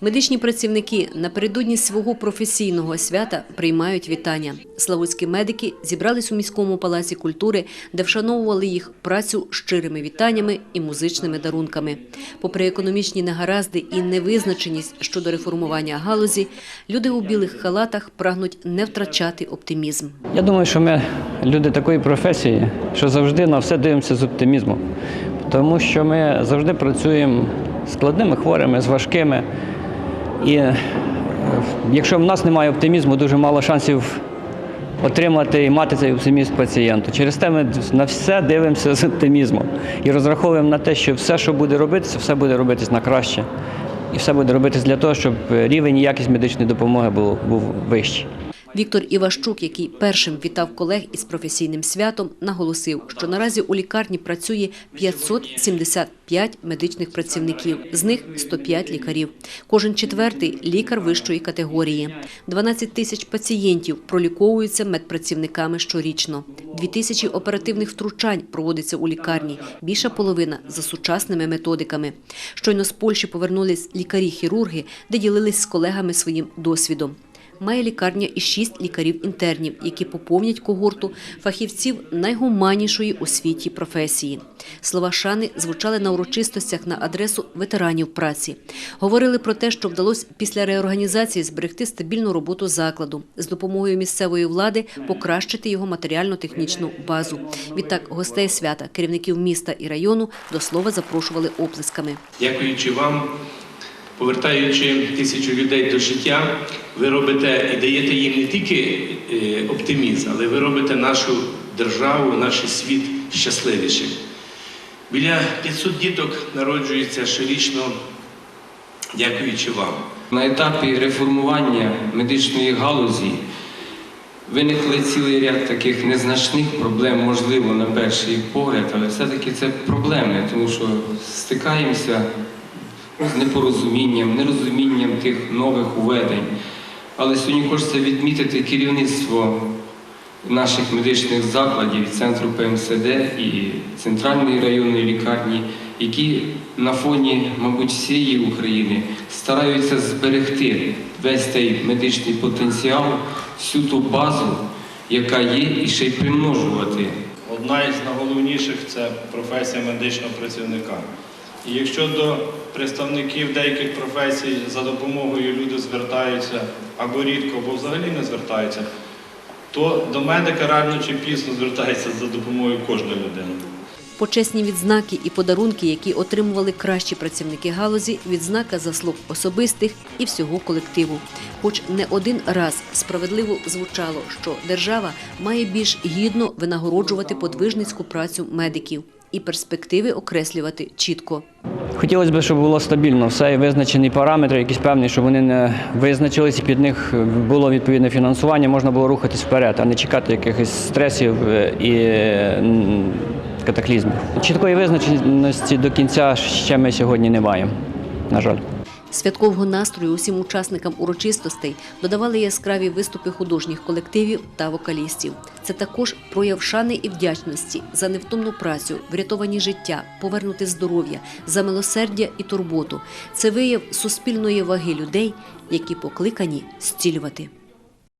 Медичні працівники напередодні свого професійного свята приймають вітання. Славутські медики зібрались у міському палаці культури, де вшановували їх працю щирими вітаннями і музичними дарунками. Попри економічні негаразди і невизначеність щодо реформування галузі, люди у білих халатах прагнуть не втрачати оптимізм. Я думаю, що ми люди такої професії, що завжди на все дивимося з оптимізмом. Тому що ми завжди працюємо складними хворими, з важкими. І е, якщо в нас немає оптимізму, дуже мало шансів отримати і мати цей оптимізм пацієнту. Через те ми на все дивимося з оптимізмом і розраховуємо на те, що все, що буде робитися, все буде робитись на краще. І все буде робитись для того, щоб рівень і якість медичної допомоги був, був вищий. Віктор Іващук, який першим вітав колег із професійним святом, наголосив, що наразі у лікарні працює 575 медичних працівників, з них 105 лікарів. Кожен четвертий – лікар вищої категорії. 12 тисяч пацієнтів проліковуються медпрацівниками щорічно. Дві тисячі оперативних втручань проводиться у лікарні, більша половина – за сучасними методиками. Щойно з Польщі повернулись лікарі-хірурги, де ділились з колегами своїм досвідом. Має лікарня і шість лікарів-інтернів, які поповнять когорту фахівців найгуманнішої у світі професії. Слова шани звучали на урочистостях на адресу ветеранів праці. Говорили про те, що вдалося після реорганізації зберегти стабільну роботу закладу, з допомогою місцевої влади покращити його матеріально-технічну базу. Відтак гостей свята, керівників міста і району до слова запрошували оплесками. Дякуючи вам, повертаючи тисячу людей до життя, ви робите і даєте їм не тільки е, оптимізм, але ви робите нашу державу, наш світ щасливішим. Біля 500 діток народжується щорічно, дякуючи вам. На етапі реформування медичної галузі виникли цілий ряд таких незначних проблем, можливо, на перший погляд, але все-таки це проблеми, тому що стикаємося непорозумінням, нерозумінням тих нових уведень. Але сьогодні хочеться відмітити керівництво наших медичних закладів, центру ПМСД і центральної районної лікарні, які на фоні, мабуть, всієї України стараються зберегти весь цей медичний потенціал, всю ту базу, яка є, і ще й примножувати. Одна із найголовніших це професія медичного працівника. І якщо до представників деяких професій за допомогою люди звертаються або рідко, або взагалі не звертаються, то до медика рано чи пізно звертається за допомогою кожної людини. Почесні відзнаки і подарунки, які отримували кращі працівники галузі, відзнака заслуг особистих і всього колективу. Хоч не один раз справедливо звучало, що держава має більш гідно винагороджувати подвижницьку працю медиків і перспективи окреслювати чітко. Хотілося б, щоб було стабільно все і визначені параметри, якісь певні, щоб вони не визначились, і під них було відповідне фінансування, можна було рухатись вперед, а не чекати якихось стресів е, і катаклізмів. Чіткої визначеності до кінця ще ми сьогодні не маємо, на жаль. Святкового настрою усім учасникам урочистостей додавали яскраві виступи художніх колективів та вокалістів. Це також прояв шани і вдячності за невтомну працю, врятовані життя, повернути здоров'я, за милосердя і турботу. Це вияв суспільної ваги людей, які покликані зцілювати.